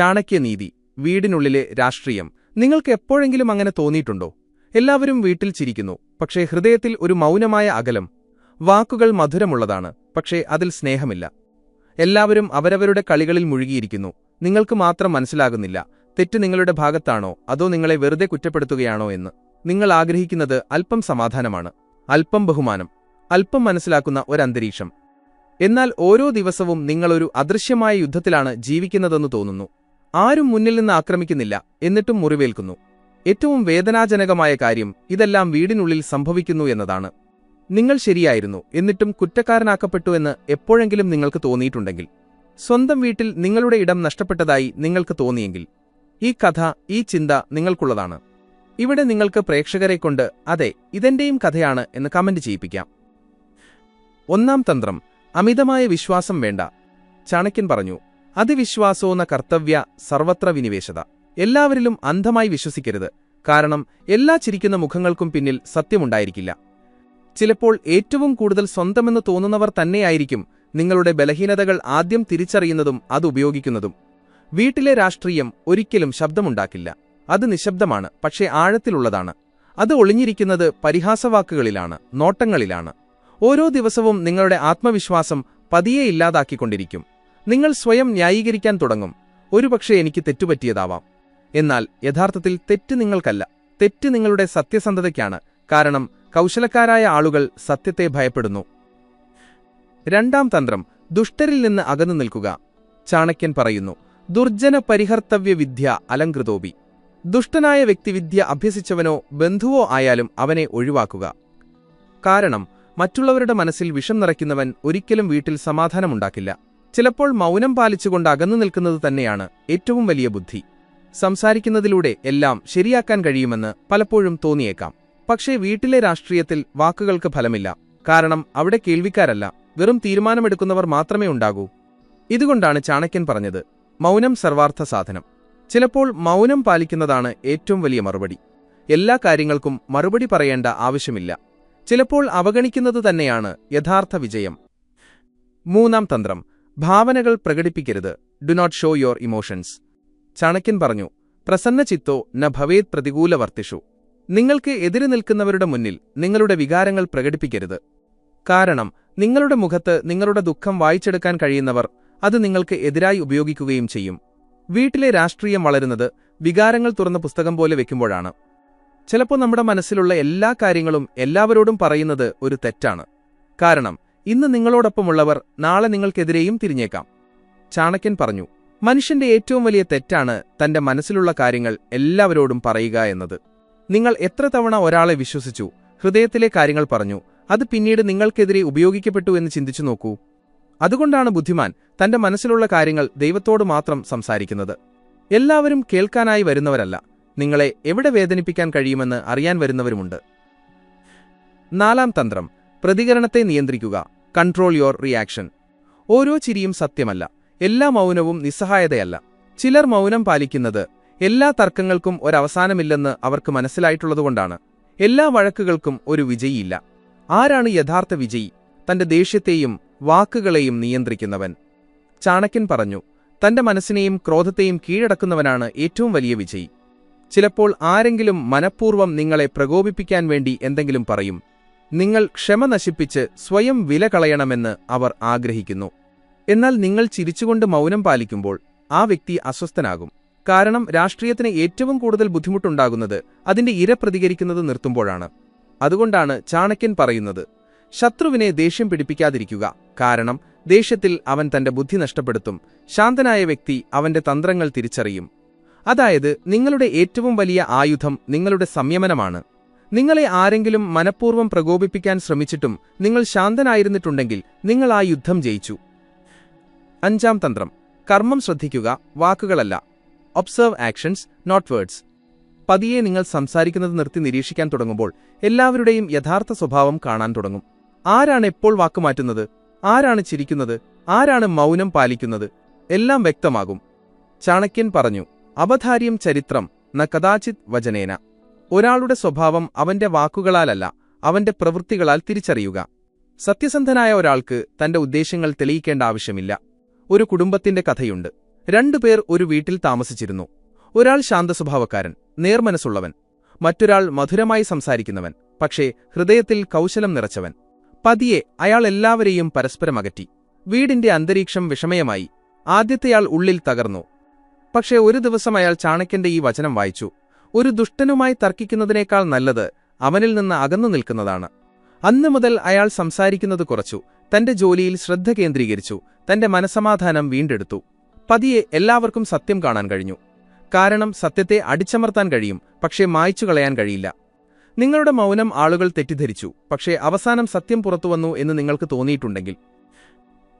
ചാണക്യനീതി വീടിനുള്ളിലെ രാഷ്ട്രീയം. നിങ്ങൾക്ക് എപ്പോഴെങ്കിലും അങ്ങനെ തോന്നിയിട്ടുണ്ടോ? എല്ലാവരും വീട്ടിൽ ചിരിക്കുന്നു. പക്ഷേ ഹൃദയത്തിൽ ഒരു മൗനമായ അകലം. വാക്കുകൾ മധുരമുള്ളതാണ്. പക്ഷേ അതിൽ സ്നേഹമില്ല. എല്ലാവരും അവരവരുടെ കളികളിൽ മുഴുകിയിരിക്കുന്നു. നിങ്ങൾക്ക് മാത്രം മനസ്സിലാകുന്നില്ല. തെറ്റ് നിങ്ങളുടെ ഭാഗത്താണോ? അതോ നിങ്ങളെ വെറുതെ കുറ്റപ്പെടുത്തുകയാണോ എന്ന്. നിങ്ങൾ ആഗ്രഹിക്കുന്നത് അല്പം സമാധാനമാണ്. അല്പം ബഹുമാനം. അല്പം മനസ്സിലാക്കുന്ന ഒരന്തരീക്ഷം. എന്നാൽ ഓരോ ദിവസവും നിങ്ങളൊരു അദൃശ്യമായ യുദ്ധത്തിലാണ് ജീവിക്കുന്നതെന്ന് തോന്നുന്നു. ആരും മുന്നിൽ നിന്ന് ആക്രമിക്കുന്നില്ല എന്നിട്ടും മുറിവേൽക്കുന്നു. ഏറ്റവും വേദനാജനകമായ കാര്യം ഇതെല്ലാം വീടിനുള്ളിൽ സംഭവിക്കുന്നു എന്നതാണ്. നിങ്ങൾ ശരിയായിരുന്നു എന്നിട്ടും കുറ്റക്കാരനാക്കപ്പെട്ടു എന്ന് എപ്പോഴെങ്കിലും നിങ്ങൾക്ക് തോന്നിയിട്ടുണ്ടെങ്കിൽ. സ്വന്തം വീട്ടിൽ നിങ്ങളുടെ ഇടം നഷ്ടപ്പെട്ടതായി നിങ്ങൾക്ക് തോന്നിയെങ്കിൽ. ഈ കഥ ഈ ചിന്ത നിങ്ങൾക്കുള്ളതാണ്. ഇവിടെ നിങ്ങൾക്ക് പ്രേക്ഷകരെ കൊണ്ട് അതെ ഇതെന്റെയും കഥയാണ് എന്ന് കമന്റ് ചെയ്യിപ്പിക്കാം. ഒന്നാം തന്ത്രം അമിതമായ വിശ്വാസം വേണ്ട ചാണക്യൻ പറഞ്ഞു. അതിവിശ്വാസോന്ന കർത്തവ്യ സർവത്ര വിനിവേശത. എല്ലാവരിലും അന്ധമായി വിശ്വസിക്കരുത്. കാരണം എല്ലാ ചിരിക്കുന്ന മുഖങ്ങൾക്കും പിന്നിൽ സത്യമുണ്ടായിരിക്കില്ല. ചിലപ്പോൾ ഏറ്റവും കൂടുതൽ സ്വന്തമെന്ന് തോന്നുന്നവർ തന്നെയായിരിക്കും നിങ്ങളുടെ ബലഹീനതകൾ ആദ്യം തിരിച്ചറിയുന്നതും അത് ഉപയോഗിക്കുന്നതും. വീട്ടിലെ രാഷ്ട്രീയം ഒരിക്കലും ശബ്ദമുണ്ടാക്കില്ല. അത് നിശബ്ദമാണ് പക്ഷേ ആഴത്തിലുള്ളതാണ്. അത് ഒളിഞ്ഞിരിക്കുന്നത് പരിഹാസവാക്കുകളിലാണ് നോട്ടങ്ങളിലാണ്. ഓരോ ദിവസവും നിങ്ങളുടെ ആത്മവിശ്വാസം പതിയെ ഇല്ലാതാക്കിക്കൊണ്ടിരിക്കും. നിങ്ങൾ സ്വയം ന്യായീകരിക്കാൻ തുടങ്ങും. ഒരുപക്ഷെ എനിക്ക് തെറ്റുപറ്റിയതാവാം. എന്നാൽ യഥാർത്ഥത്തിൽ തെറ്റ് നിങ്ങൾക്കല്ല. തെറ്റ് നിങ്ങളുടെ സത്യസന്ധതയ്ക്കാണ്. കാരണം കൗശലക്കാരായ ആളുകൾ സത്യത്തെ ഭയപ്പെടുന്നു. രണ്ടാം തന്ത്രം ദുഷ്ടരിൽ നിന്ന് അകന്നു നിൽക്കുക. ചാണക്യൻ പറയുന്നു ദുർജന പരിഹർത്തവ്യ വിദ്യ അലങ്കൃതോപി ദുഷ്ടനായ വ്യക്തി വിദ്യ അഭ്യസിച്ചവനോ ബന്ധുവോ ആയാലും അവനെ ഒഴിവാക്കുക. കാരണം മറ്റുള്ളവരുടെ മനസ്സിൽ വിഷം നിറയ്ക്കുന്നവൻ ഒരിക്കലും വീട്ടിൽ സമാധാനമുണ്ടാക്കില്ല. ചിലപ്പോൾ മൗനം പാലിച്ചുകൊണ്ട് അകന്നു നിൽക്കുന്നത് തന്നെയാണ് ഏറ്റവും വലിയ ബുദ്ധി. സംസാരിക്കുന്നതിലൂടെ എല്ലാം ശരിയാക്കാൻ കഴിയുമെന്ന് പലപ്പോഴും തോന്നിയേക്കാം. പക്ഷേ വീട്ടിലെ രാഷ്ട്രീയത്തിൽ വാക്കുകൾക്ക് ഫലമില്ല. കാരണം അവിടെ കേൾവിക്കാരല്ല. വെറും തീരുമാനമെടുക്കുന്നവർ മാത്രമേ ഉണ്ടാകൂ. ഇതുകൊണ്ടാണ് ചാണക്യൻ പറഞ്ഞത് മൗനം സർവാർത്ഥ സാധനം. ചിലപ്പോൾ മൗനം പാലിക്കുന്നതാണ് ഏറ്റവും വലിയ മറുപടി. എല്ലാ കാര്യങ്ങൾക്കും മറുപടി പറയേണ്ട ആവശ്യമില്ല. ചിലപ്പോൾ അവഗണിക്കുന്നത് തന്നെയാണ് യഥാർത്ഥ വിജയം. മൂന്നാം തന്ത്രം ഭാവനകൾ പ്രകടിപ്പിക്കരുത്. Do not show your emotions ചാണക്യൻ പറഞ്ഞു പ്രസന്ന ചിത്തോ ന ഭവേത് പ്രതികൂലവർത്തിഷു നിങ്ങൾക്ക് എതിര് നിൽക്കുന്നവരുടെ മുന്നിൽ നിങ്ങളുടെ വികാരങ്ങൾ പ്രകടിപ്പിക്കരുത്. കാരണം നിങ്ങളുടെ മുഖത്ത് നിങ്ങളുടെ ദുഃഖം വായിച്ചെടുക്കാൻ കഴിയുന്നവർ അത് നിങ്ങൾക്ക് എതിരായി ഉപയോഗിക്കുകയും ചെയ്യും. വീട്ടിലെ രാഷ്ട്രീയം വളരുന്നത് വികാരങ്ങൾ തുറന്ന പുസ്തകം പോലെ വെക്കുമ്പോഴാണ്. ചിലപ്പോൾ നമ്മുടെ മനസ്സിലുള്ള എല്ലാ കാര്യങ്ങളും എല്ലാവരോടും പറയുന്നത് ഒരു തെറ്റാണ്. കാരണം ഇന്ന് നിങ്ങളോടൊപ്പമുള്ളവർ നാളെ നിങ്ങൾക്കെതിരെയും തിരിഞ്ഞേക്കാം. ചാണക്യൻ പറഞ്ഞു മനുഷ്യന്റെ ഏറ്റവും വലിയ തെറ്റാണ് തന്റെ മനസ്സിലുള്ള കാര്യങ്ങൾ എല്ലാവരോടും പറയുക എന്നത്. നിങ്ങൾ എത്ര തവണ ഒരാളെ വിശ്വസിച്ചു ഹൃദയത്തിലെ കാര്യങ്ങൾ പറഞ്ഞു അത് പിന്നീട് നിങ്ങൾക്കെതിരെ ഉപയോഗിക്കപ്പെട്ടു എന്ന് ചിന്തിച്ചു നോക്കൂ. അതുകൊണ്ടാണ് ബുദ്ധിമാൻ തന്റെ മനസ്സിലുള്ള കാര്യങ്ങൾ ദൈവത്തോട് മാത്രം സംസാരിക്കുന്നത്. എല്ലാവരും കേൾക്കാനായി വരുന്നവരല്ല നിങ്ങളെ എവിടെ വേദനിപ്പിക്കാൻ കഴിയുമെന്ന് അറിയാൻ വരുന്നവരുമുണ്ട്. നാലാം തന്ത്രം പ്രതികരണത്തെ നിയന്ത്രിക്കുക. കൺട്രോൾ യുവർ റിയാക്ഷൻ ഓരോ ചിരിയും സത്യമല്ല. എല്ലാ മൗനവും നിസ്സഹായതയല്ല. ചിലർ മൗനം പാലിക്കുന്നത് എല്ലാ തർക്കങ്ങൾക്കും ഒരവസാനമില്ലെന്ന് അവർക്ക് മനസ്സിലായിട്ടുള്ളതുകൊണ്ടാണ്. എല്ലാ വഴക്കുകൾക്കും ഒരു വിജയിയില്ല. ആരാണ് യഥാർത്ഥ വിജയി? തന്റെ ദേഷ്യത്തെയും വാക്കുകളെയും നിയന്ത്രിക്കുന്നവൻ. ചാണക്യൻ പറഞ്ഞു തന്റെ മനസ്സിനെയും ക്രോധത്തെയും കീഴടക്കുന്നവനാണ് ഏറ്റവും വലിയ വിജയി. ചിലപ്പോൾ ആരെങ്കിലും മനഃപൂർവം നിങ്ങളെ പ്രകോപിപ്പിക്കാൻ വേണ്ടി എന്തെങ്കിലും പറയും. നിങ്ങൾ ക്ഷമ നശിപ്പിച്ച് സ്വയം വില കളയണമെന്ന് അവർ ആഗ്രഹിക്കുന്നു. എന്നാൽ നിങ്ങൾ ചിരിച്ചുകൊണ്ട് മൗനം പാലിക്കുമ്പോൾ ആ വ്യക്തി അസ്വസ്ഥനാകും. കാരണം രാഷ്ട്രീയത്തിന് ഏറ്റവും കൂടുതൽ ബുദ്ധിമുട്ടുണ്ടാകുന്നത് അതിന്റെ ഇര പ്രതികരിക്കുന്നത് നിർത്തുമ്പോഴാണ്. അതുകൊണ്ടാണ് ചാണക്യൻ പറയുന്നത് ശത്രുവിനെ ദേഷ്യം പിടിപ്പിക്കാതിരിക്കുക. കാരണം ദേഷ്യത്തിൽ അവൻ തന്റെ ബുദ്ധി നഷ്ടപ്പെടുത്തും. ശാന്തനായ വ്യക്തി അവന്റെ തന്ത്രങ്ങൾ തിരിച്ചറിയും. അതായത് നിങ്ങളുടെ ഏറ്റവും വലിയ ആയുധം നിങ്ങളുടെ സംയമനമാണ്. നിങ്ങളെ ആരെങ്കിലും മനഃപൂർവം പ്രകോപിപ്പിക്കാൻ ശ്രമിച്ചിട്ടും നിങ്ങൾ ശാന്തനായിരുന്നിട്ടുണ്ടെങ്കിൽ നിങ്ങൾ ആ യുദ്ധം ജയിച്ചു. അഞ്ചാം തന്ത്രം. കർമ്മം ശ്രദ്ധിക്കുക വാക്കുകളല്ല. ഒബ്സർവ് ആക്ഷൻസ് നോട്ട് വേർഡ്സ് പതിയെ നിങ്ങൾ സംസാരിക്കുന്നത് നിർത്തി നിരീക്ഷിക്കാൻ തുടങ്ങുമ്പോൾ എല്ലാവരുടെയും യഥാർത്ഥ സ്വഭാവം കാണാൻ തുടങ്ങും. ആരാണ് എപ്പോൾ വാക്കുമാറ്റുന്നത് ആരാണ് ചിരിക്കുന്നത്? ആരാണ് മൗനം പാലിക്കുന്നത്? എല്ലാം വ്യക്തമാകും. ചാണക്യൻ പറഞ്ഞു അവധാര്യം ചരിത്രം ന കഥാചിത് വചനേന. ഒരാളുടെ സ്വഭാവം അവന്റെ വാക്കുകളാലല്ല അവന്റെ പ്രവൃത്തികളാൽ തിരിച്ചറിയുക. സത്യസന്ധനായ ഒരാൾക്ക് തന്റെ ഉദ്ദേശ്യങ്ങൾ തെളിയിക്കേണ്ട ആവശ്യമില്ല. ഒരു കുടുംബത്തിന്റെ കഥയുണ്ട്. രണ്ടുപേർ ഒരു വീട്ടിൽ താമസിച്ചിരുന്നു. ഒരാൾ ശാന്തസ്വഭാവക്കാരൻ നേർമനസ്സുള്ളവൻ. മറ്റൊരാൾ മധുരമായി സംസാരിക്കുന്നവൻ പക്ഷേ ഹൃദയത്തിൽ കൗശലം നിറച്ചവൻ. പതിയെ അയാൾ എല്ലാവരെയും പരസ്പരം അകറ്റി. വീടിന്റെ അന്തരീക്ഷം വിഷമയമായി. ആദ്യത്തെയാൾ ഉള്ളിൽ തകർന്നു. പക്ഷേ ഒരു ദിവസം അയാൾ ചാണക്യന്റെ ഈ വചനം വായിച്ചു. ഒരു ദുഷ്ടനുമായി തർക്കിക്കുന്നതിനേക്കാൾ നല്ലത് അവനിൽ നിന്ന് അകന്നു നിൽക്കുന്നതാണ്. അന്ന് മുതൽ അയാൾ സംസാരിക്കുന്നത് കുറച്ചു. തന്റെ ജോലിയിൽ ശ്രദ്ധ കേന്ദ്രീകരിച്ചു. തന്റെ മനസമാധാനം വീണ്ടെടുത്തു. പതിയെ എല്ലാവർക്കും സത്യം കാണാൻ കഴിഞ്ഞു. കാരണം സത്യത്തെ അടിച്ചമർത്താൻ കഴിയും പക്ഷേ മായ്ച്ചു കളയാൻ കഴിയില്ല. നിങ്ങളുടെ മൗനം ആളുകൾ തെറ്റിദ്ധരിച്ചു പക്ഷേ അവസാനം സത്യം പുറത്തുവന്നു എന്ന് നിങ്ങൾക്ക് തോന്നിയിട്ടുണ്ടെങ്കിൽ.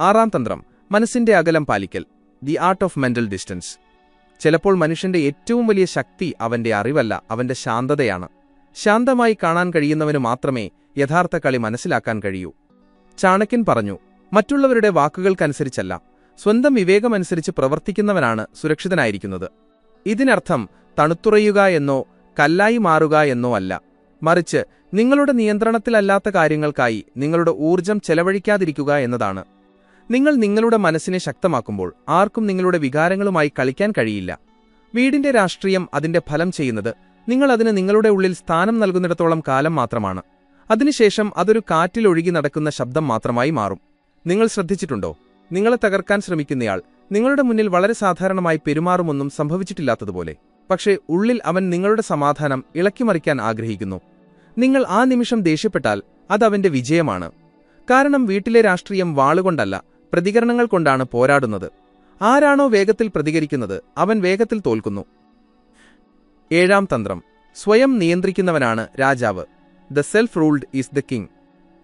ആറാം തന്ത്രം മനസ്സിന്റെ അകലം പാലിക്കൽ. The art of mental distance ചിലപ്പോൾ മനുഷ്യന്റെ ഏറ്റവും വലിയ ശക്തി അവന്റെ അറിവല്ല അവന്റെ ശാന്തതയാണ്. ശാന്തമായി കാണാൻ കഴിയുന്നവന് മാത്രമേ യഥാർത്ഥ കളി മനസ്സിലാക്കാൻ കഴിയൂ. ചാണക്യൻ പറഞ്ഞു മറ്റുള്ളവരുടെ വാക്കുകൾക്കനുസരിച്ചല്ല സ്വന്തം വിവേകമനുസരിച്ച് പ്രവർത്തിക്കുന്നവനാണ് സുരക്ഷിതനായിരിക്കുന്നത്. ഇതിനർത്ഥം തണുത്തുറയുക എന്നോ കല്ലായി മാറുക എന്നോ അല്ല. മറിച്ച് നിങ്ങളുടെ നിയന്ത്രണത്തിലല്ലാത്ത കാര്യങ്ങൾക്കായി നിങ്ങളുടെ ഊർജം ചെലവഴിക്കാതിരിക്കുക എന്നതാണ്. നിങ്ങൾ നിങ്ങളുടെ മനസ്സിനെ ശക്തമാക്കുമ്പോൾ ആർക്കും നിങ്ങളുടെ വികാരങ്ങളുമായി കളിക്കാൻ കഴിയില്ല. വീടിന്റെ രാഷ്ട്രീയം അതിന്റെ ഫലം ചെയ്യുന്നത് നിങ്ങൾ അതിന് നിങ്ങളുടെ ഉള്ളിൽ സ്ഥാനം നൽകുന്നിടത്തോളം കാലം മാത്രമാണ്. അതിനുശേഷം അതൊരു കാറ്റിലൊഴുകി നടക്കുന്ന ശബ്ദം മാത്രമായി മാറും. നിങ്ങൾ ശ്രദ്ധിച്ചിട്ടുണ്ടോ? നിങ്ങളെ തകർക്കാൻ ശ്രമിക്കുന്നയാൾ നിങ്ങളുടെ മുന്നിൽ വളരെ സാധാരണമായി പെരുമാറുമൊന്നും സംഭവിച്ചിട്ടില്ലാത്തതുപോലെ. പക്ഷേ ഉള്ളിൽ അവൻ നിങ്ങളുടെ സമാധാനം ഇളക്കിമറിക്കാൻ ആഗ്രഹിക്കുന്നു. നിങ്ങൾ ആ നിമിഷം ദേഷ്യപ്പെട്ടാൽ അതവന്റെ വിജയമാണ്. കാരണം വീട്ടിലെ രാഷ്ട്രീയം വാളുകൊണ്ടല്ല പ്രതികരണങ്ങൾ കൊണ്ടാണ് പോരാടുന്നത്. ആരാണോ വേഗത്തിൽ പ്രതികരിക്കുന്നത് അവൻ വേഗത്തിൽ തോൽക്കുന്നു. ഏഴാം തന്ത്രം. സ്വയം നിയന്ത്രിക്കുന്നവനാണ് രാജാവ്. The self ruled is the king.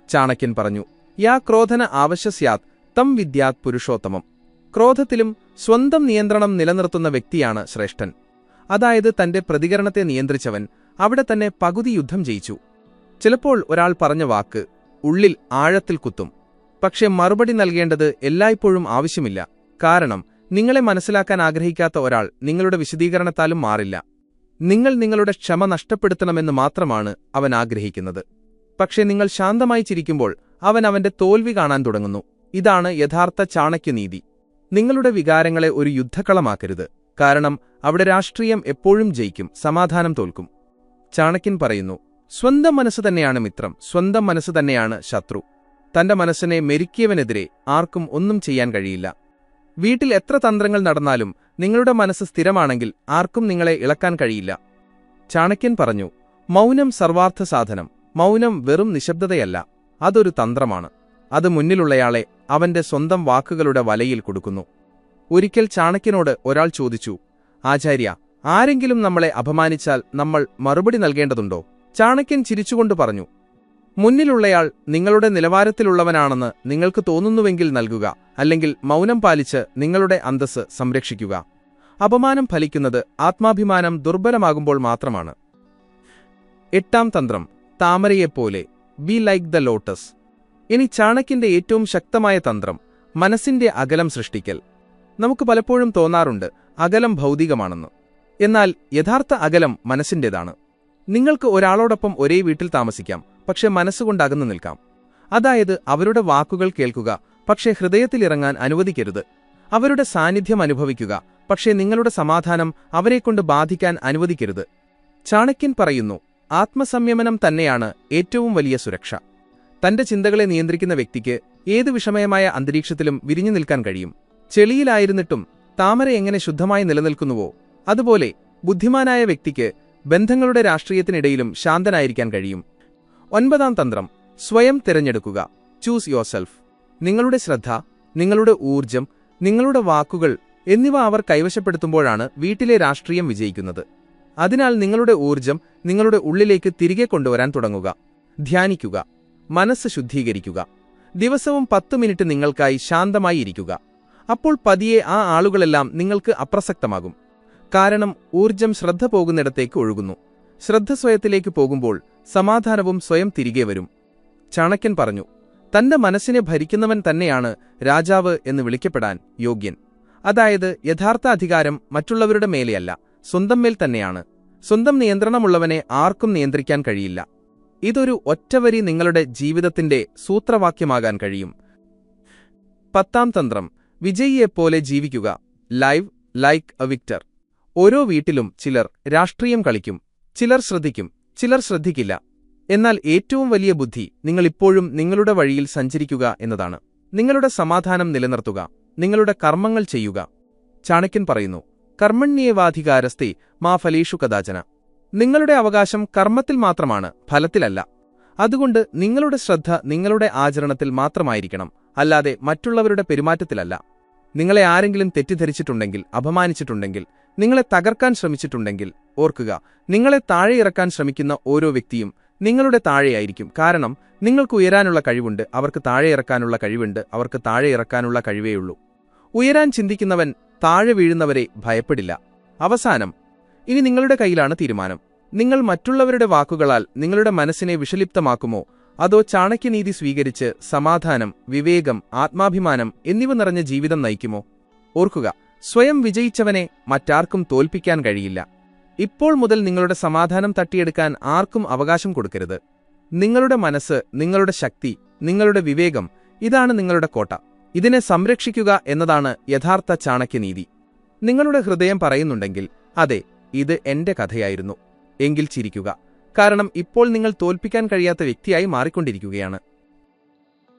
ചാണക്യൻ പറഞ്ഞു യാ ക്രോധന ആവശ്യസ്യാത് തം വിദ്യാത് പുരുഷോത്തമം. ക്രോധത്തിലും സ്വന്തം നിയന്ത്രണം നിലനിർത്തുന്ന വ്യക്തിയാണ് ശ്രേഷ്ഠൻ. അതായത് തന്റെ പ്രതികരണത്തെ നിയന്ത്രിച്ചവൻ അവിടെ തന്നെ പകുതി യുദ്ധം ജയിച്ചു. ചിലപ്പോൾ ഒരാൾ പറഞ്ഞ വാക്ക് ഉള്ളിൽ ആഴത്തിൽ കുത്തും. പക്ഷെ മറുപടി നൽകേണ്ടത് എല്ലായ്പ്പോഴും ആവശ്യമില്ല. കാരണം നിങ്ങളെ മനസ്സിലാക്കാൻ ആഗ്രഹിക്കാത്ത ഒരാൾ നിങ്ങളുടെ വിശദീകരണത്താലും മാറില്ല. നിങ്ങൾ നിങ്ങളുടെ ക്ഷമ നഷ്ടപ്പെടുത്തണമെന്ന് മാത്രമാണ് അവൻ ആഗ്രഹിക്കുന്നത്. പക്ഷെ നിങ്ങൾ ശാന്തമായി ചിരിക്കുമ്പോൾ അവൻ അവന്റെ തോൽവി കാണാൻ തുടങ്ങുന്നു. ഇതാണ് യഥാർത്ഥ ചാണക്യനീതി നിങ്ങളുടെ വികാരങ്ങളെ ഒരു യുദ്ധക്കളമാക്കരുത്. കാരണം അവിടെ രാഷ്ട്രീയം എപ്പോഴും ജയിക്കും സമാധാനം തോൽക്കും. ചാണക്യൻ പറയുന്നു സ്വന്തം മനസ്സ് തന്നെയാണ് മിത്രം സ്വന്തം മനസ്സ് തന്നെയാണ് ശത്രു. തന്റെ മനസ്സിനെ മെരുക്കിയവനെതിരെ ആർക്കും ഒന്നും ചെയ്യാൻ കഴിയില്ല. വീട്ടിൽ എത്ര തന്ത്രങ്ങൾ നടന്നാലും നിങ്ങളുടെ മനസ്സ് സ്ഥിരമാണെങ്കിൽ ആർക്കും നിങ്ങളെ ഇളക്കാൻ കഴിയില്ല. ചാണക്യൻ പറഞ്ഞു മൗനം സർവാർത്ഥ സാധനം. മൗനം വെറും നിശബ്ദതയല്ല. അതൊരു തന്ത്രമാണ്. അത് മുന്നിലുള്ളയാളെ അവന്റെ സ്വന്തം വാക്കുകളുടെ വലയിൽ കൊടുക്കുന്നു. ഒരിക്കൽ ചാണക്യനോട് ഒരാൾ ചോദിച്ചു ആചാര്യ ആരെങ്കിലും നമ്മളെ അപമാനിച്ചാൽ നമ്മൾ മറുപടി നൽകേണ്ടതുണ്ടോ? ചാണക്യൻ ചിരിച്ചുകൊണ്ട് പറഞ്ഞു മുന്നിലുള്ളയാൾ നിങ്ങളുടെ നിലവാരത്തിലുള്ളവനാണെന്ന് നിങ്ങൾക്ക് തോന്നുന്നുവെങ്കിൽ നൽകുക അല്ലെങ്കിൽ മൗനം പാലിച്ച് നിങ്ങളുടെ അന്തസ് സംരക്ഷിക്കുക. അപമാനം ഫലിക്കുന്നത് ആത്മാഭിമാനം ദുർബലമാകുമ്പോൾ മാത്രമാണ്. എട്ടാം തന്ത്രം താമരയെപ്പോലെ ബി ലൈക്ക് ദ ലോട്ടസ് ഇനി ചാണക്കിന്റെ ഏറ്റവും ശക്തമായ തന്ത്രം മനസ്സിന്റെ അകലം സൃഷ്ടിക്കൽ. നമുക്ക് പലപ്പോഴും തോന്നാറുണ്ട് അകലം ഭൗതികമാണെന്ന്. എന്നാൽ യഥാർത്ഥ അകലം മനസ്സിന്റേതാണ്. നിങ്ങൾക്ക് ഒരാളോടൊപ്പം ഒരേ വീട്ടിൽ താമസിക്കാം പക്ഷെ മനസ്സുകൊണ്ടകന്നു നിൽക്കാം. അതായത് അവരുടെ വാക്കുകൾ കേൾക്കുക പക്ഷേ ഹൃദയത്തിലിറങ്ങാൻ അനുവദിക്കരുത്. അവരുടെ സാന്നിധ്യം അനുഭവിക്കുക പക്ഷേ നിങ്ങളുടെ സമാധാനം അവരെക്കൊണ്ട് ബാധിക്കാൻ അനുവദിക്കരുത്. ചാണക്യൻ പറയുന്നു ആത്മസംയമനം തന്നെയാണ് ഏറ്റവും വലിയ സുരക്ഷ. തന്റെ ചിന്തകളെ നിയന്ത്രിക്കുന്ന വ്യക്തിക്ക് ഏതു വിഷമയമായ അന്തരീക്ഷത്തിലും വിരിഞ്ഞു നിൽക്കാൻ കഴിയും. ചെളിയിലായിരുന്നിട്ടും താമര എങ്ങനെ ശുദ്ധമായി നിലനിൽക്കുന്നുവോ അതുപോലെ ബുദ്ധിമാനായ വ്യക്തിക്ക് ബന്ധങ്ങളുടെ രാഷ്ട്രീയത്തിനിടയിലും ശാന്തനായിരിക്കാൻ കഴിയും. ഒൻപതാം തന്ത്രം. സ്വയം തിരഞ്ഞെടുക്കുക. ചൂസ് യുവർ സെൽഫ് നിങ്ങളുടെ ശ്രദ്ധ നിങ്ങളുടെ ഊർജം നിങ്ങളുടെ വാക്കുകൾ എന്നിവ അവർ കൈവശപ്പെടുത്തുമ്പോഴാണ് വീട്ടിലെ രാഷ്ട്രീയം വിജയിക്കുന്നത്. അതിനാൽ നിങ്ങളുടെ ഊർജം നിങ്ങളുടെ ഉള്ളിലേക്ക് തിരികെ കൊണ്ടുവരാൻ തുടങ്ങുക. ധ്യാനിക്കുക. മനസ്സ് ശുദ്ധീകരിക്കുക. ദിവസവും പത്ത് മിനിറ്റ് നിങ്ങൾക്കായി ശാന്തമായി ഇരിക്കുക. അപ്പോൾ പതിയെ ആ ആളുകളെല്ലാം നിങ്ങൾക്ക് അപ്രസക്തമാകും. കാരണം ഊർജം ശ്രദ്ധ പോകുന്നിടത്തേക്ക് ഒഴുകുന്നു. ശ്രദ്ധ സ്വയത്തിലേക്ക് പോകുമ്പോൾ സമാധാനവും സ്വയം തിരികെ വരും. ചാണക്യൻ പറഞ്ഞു തന്റെ മനസ്സിനെ ഭരിക്കുന്നവൻ തന്നെയാണ് രാജാവ് എന്ന് വിളിക്കപ്പെടാൻ യോഗ്യൻ. അതായത് യഥാർത്ഥ അധികാരം മറ്റുള്ളവരുടെ മേലെയല്ല സ്വന്തം മേൽ തന്നെയാണ്. സ്വന്തം നിയന്ത്രണമുള്ളവനെ ആർക്കും നിയന്ത്രിക്കാൻ കഴിയില്ല. ഇതൊരു ഒറ്റവരി നിങ്ങളുടെ ജീവിതത്തിന്റെ സൂത്രവാക്യമാകാൻ കഴിയും. പത്താം തന്ത്രം വിജയിയെപ്പോലെ ജീവിക്കുക. Live like a victor. ഓരോ വീട്ടിലും ചിലർ രാഷ്ട്രീയം കളിക്കും ചിലർ ശ്രദ്ധിക്കും. ചിലർ ശ്രദ്ധിക്കില്ല. എന്നാൽ ഏറ്റവും വലിയ ബുദ്ധി നിങ്ങളിപ്പോഴും നിങ്ങളുടെ വഴിയിൽ സഞ്ചരിക്കുക എന്നതാണ്. നിങ്ങളുടെ സമാധാനം നിലനിർത്തുക നിങ്ങളുടെ കർമ്മങ്ങൾ ചെയ്യുക. ചാണക്യൻ പറയുന്നു കർമ്മണ്യേവാധികാരസ്തേ മാ ഫലേഷു കഥാചന നിങ്ങളുടെ അവകാശം കർമ്മത്തിൽ മാത്രമാണ് ഫലത്തിലല്ല. അതുകൊണ്ട് നിങ്ങളുടെ ശ്രദ്ധ നിങ്ങളുടെ ആചരണത്തിൽ മാത്രമായിരിക്കണം അല്ലാതെ മറ്റുള്ളവരുടെ പെരുമാറ്റത്തിലല്ല. നിങ്ങളെ ആരെങ്കിലും തെറ്റിദ്ധരിച്ചിട്ടുണ്ടെങ്കിൽ അപമാനിച്ചിട്ടുണ്ടെങ്കിൽ നിങ്ങളെ തകർക്കാൻ ശ്രമിച്ചിട്ടുണ്ടെങ്കിൽ ഓർക്കുക നിങ്ങളെ താഴെ ഇറക്കാൻ ശ്രമിക്കുന്ന ഓരോ വ്യക്തിയും നിങ്ങളുടെ താഴെയായിരിക്കും. കാരണം നിങ്ങൾക്ക് ഉയരാനുള്ള കഴിവുണ്ട് അവർക്ക് താഴെ ഇറക്കാനുള്ള കഴിവുണ്ട് അവർക്ക് താഴെ ഇറക്കാനുള്ള കഴിവേയുള്ളൂ ഉയരാൻ ചിന്തിക്കുന്നവൻ താഴെ വീഴുന്നവരെ ഭയപ്പെടില്ല. അവസാനം ഇനി നിങ്ങളുടെ കയ്യിലാണ് തീരുമാനം. നിങ്ങൾ മറ്റുള്ളവരുടെ വാക്കുകളാൽ നിങ്ങളുടെ മനസ്സിനെ വിഷലിപ്തമാക്കുമോ? അതോ ചാണക്യനീതി സ്വീകരിച്ച് സമാധാനം വിവേകം ആത്മാഭിമാനം എന്നിവ നിറഞ്ഞ ജീവിതം നയിക്കുമോ? ഓർക്കുക സ്വയം വിജയിച്ചവനെ മറ്റാർക്കും തോൽപ്പിക്കാൻ കഴിയില്ല. ഇപ്പോൾ മുതൽ നിങ്ങളുടെ സമാധാനം തട്ടിയെടുക്കാൻ ആർക്കും അവകാശം കൊടുക്കരുത്. നിങ്ങളുടെ മനസ്സ് നിങ്ങളുടെ ശക്തി നിങ്ങളുടെ വിവേകം ഇതാണ് നിങ്ങളുടെ കോട്ട. ഇതിനെ സംരക്ഷിക്കുക എന്നതാണ് യഥാർത്ഥ ചാണക്യനീതി. നിങ്ങളുടെ ഹൃദയം പറയുന്നുണ്ടെങ്കിൽ അതെ ഇത് എന്റെ കഥയായിരുന്നു. എങ്കിൽ ചിരിക്കുക. കാരണം ഇപ്പോൾ നിങ്ങൾ തോൽപ്പിക്കാൻ കഴിയാത്ത വ്യക്തിയായി മാറിക്കൊണ്ടിരിക്കുകയാണ്.